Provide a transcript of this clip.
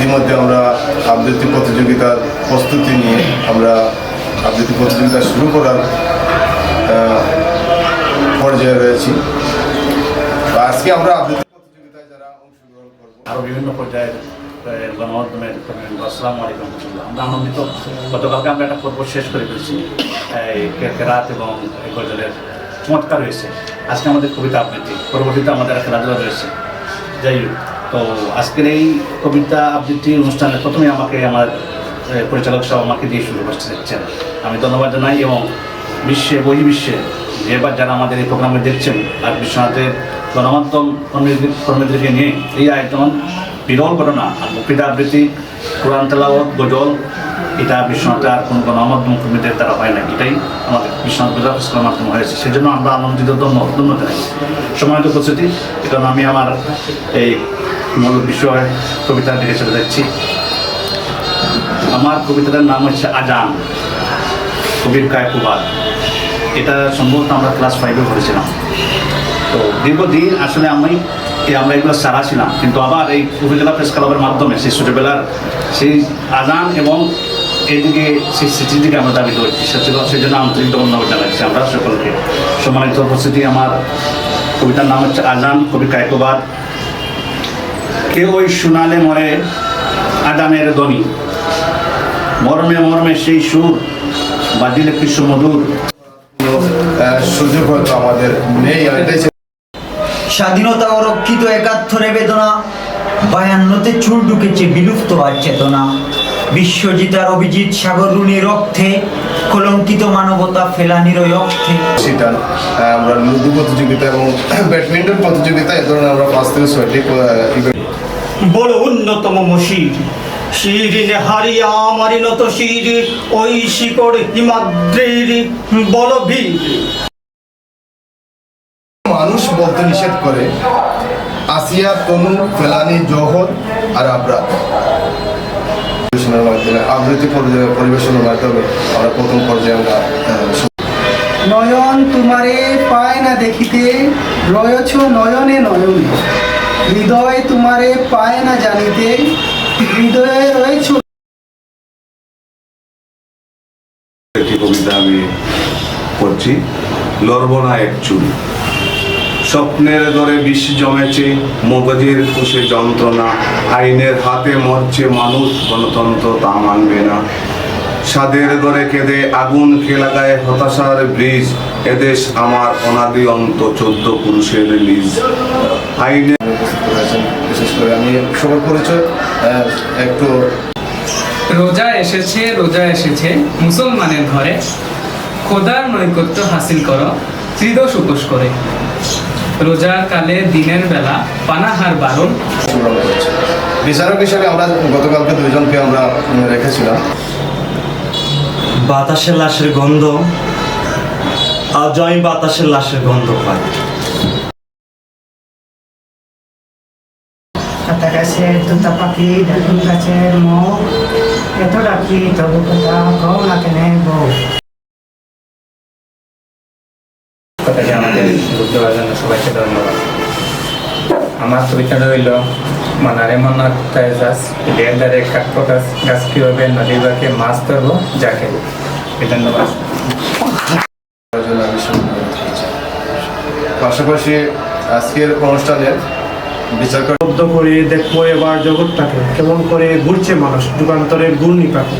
ইতিমধ্যে আমরা আবৃত্তি প্রতিযোগিতার প্রস্তুতি নিয়ে আমরা আবৃত্তি প্রতিযোগিতা শুরু করার পর্যায়ে রয়েছি। আজকে আমরা আবৃত্তি প্রতিযোগিতায় যারা অংশগ্রহণ করব। আরও বিভিন্ন পর্যায়ের আহ, গণমাধ্যমের আসসালামু আলাইকুম আমরা আনন্দিত। গতকালকে আমরা একটা পর্ব শেষ করে ফেলেছি। রাত এবং গজলের চমৎকার হয়েছে। আজকে আমাদের কবিতা আবৃত্তি পরবর্তীতে আমাদের একটা খেলাধুলা রয়েছে। যাই হোক। তো আজকের এই কবিতা আবৃত্তি অনুষ্ঠানে প্রথমে আমাকে আমার পরিচালক সাহেব আমাকে দিয়ে শুরু করতে দিচ্ছেন আমি ধন্যবাদ জানাই এবং বিশ্বে, বহির্বিশ্বে বা যারা আমাদের এই প্রোগ্রামে দেখছেন, আর বিশ্বনাথের গণমাধ্যম কর্মীদের, কর্মীদেরকে নিয়ে এই আয়োজন, বিরল ঘটনা, আর বক্তৃতা আবৃত্তি, কোরআন তেলাওয়াত, গজল, এটা বিশ্বনাথে আর কোনো গণমাধ্যম কর্মীদের দ্বারা হয় না। এটাই আমাদের বিশ্বনাথ ইসলামের মাধ্যমে হয়েছে। সেই জন্য আমরা আনন্দিত, ধন্য ধন্য জানাই। সময়ত উপস্থিতি এটা আমি আমার এই মূল বিষয় কবিতার দিকে চলে যাচ্ছি। আমার কবিতাটার নাম হচ্ছে আজান, কবির কায়কুবাদ এটা সম্ভবত আমরা ক্লাস ফাইভে পড়েছিলাম। তো দীর্ঘদিন আসলে আমি আমরা এগুলো সারা ছিলাম, কিন্তু আবার এই উপজেলা প্রেস ক্লাবের মাধ্যমে, সেই ছোটোবেলার সেই আজান এবং এদিকে সেই স্মৃতির দিকে আমরা দাবি করছি। সেজন্য সেই জন্য আন্তরিক ধন্যবাদ জানাচ্ছি আমরা সকলকে। সম্মানিত উপস্থিতি, আমার কবিতার নাম হচ্ছে আজান কবি কায়কোবাদ কেউ ওই শোনালে মরে আজানের ধ্বনি মর্মে মর্মে সেই সুর বাজিলে কৃষ্ণ মধুর। সুযোগ হয়তো আমাদের নেই স্বাধীনতা ও রক্ষিত একাত্তরে বেদনা বায়ান্নতে চুল ঢুকেছে বিলুপ্ত আর চেতনা। বিশ্বজিতার অভিজিৎ সাগর রুনি রক্তে কলঙ্কিত মানবতা ফেলানির ওই অর্থে। সেটা আমরা লুডু প্রতিযোগিতা এবং ব্যাডমিন্টন প্রতিযোগিতা এ ধরনের আমরা পাঁচ থেকে ছয়টি ইভেন্ট বড় অন্যতম মশির শিরিনে হারিয়া মারিনত শির ওই শিকড় হিমাদ্রির বল বীর মানুষ বলতে নিষেধ করে আসিয়া তনু ফেলানি জহর আর আবরাত। আবৃত্তি পরি- পরিবেশনের মাধ্যমে আমরা প্রথম পর্যায়ে আমরা নয়ন তোমারে পায় না দেখিতে রয়েছ নয়নে নয়নে। হৃদয় তোমারে পায় না জানিতে, হৃদয়ে রয়েছ। কবিতা আমি পড়ছি লড়ব না এক স্বপ্নের দরে বিষ জমেছে, মগজের কোষে যন্ত্রণা, আইনের হাতে মরছে মানুষ, গণতন্ত্র তা মানবে না। সাদের দরে কেঁদে আগুন খেলাগায় হতাশার ব্রিজ। এদেশ আমার অনাদি অন্ত চোদ্দ পুরুষের লিজ আইনে বিশেষ করে আমি সবার পরিচয় একটু রোজা এসেছে রোজা এসেছে। মুসলমানের ঘরে খোদার নৈকট্য হাসিল করো ত্রিদশ উপোস করে। রোজার কালে দিনের বেলা পানাহার বারণ। বিচারক হিসাবে আমরা গতকালকে দুইজনকে আমরা রেখেছিলাম। বাতাসের লাশের গন্ধ আজ আমি বাতাসের লাশের গন্ধ পাই গাছের তোতা পাখি ডাকুন গাছের মুখ এত ডাকি তবু কথা কও না কেন বউ। কথাটি আমাদের বুঝতে পারার জন্য সবাইকে ধন্যবাদ। আমার কবিতাটা হইল মনারে মনার তাইজাস ঢের ধারে কাঠ গাছ গাছ কি হবে নদীর বাকে মাছ ধরবো যাকে। ধন্যবাদ। পাশাপাশি আজকের অনুষ্ঠানের বিচার শব্দ করে দেখব এবার জগৎটাকে কেমন করে ঘুরছে মানুষ যুগান্তরের ঘূর্ণি পাখি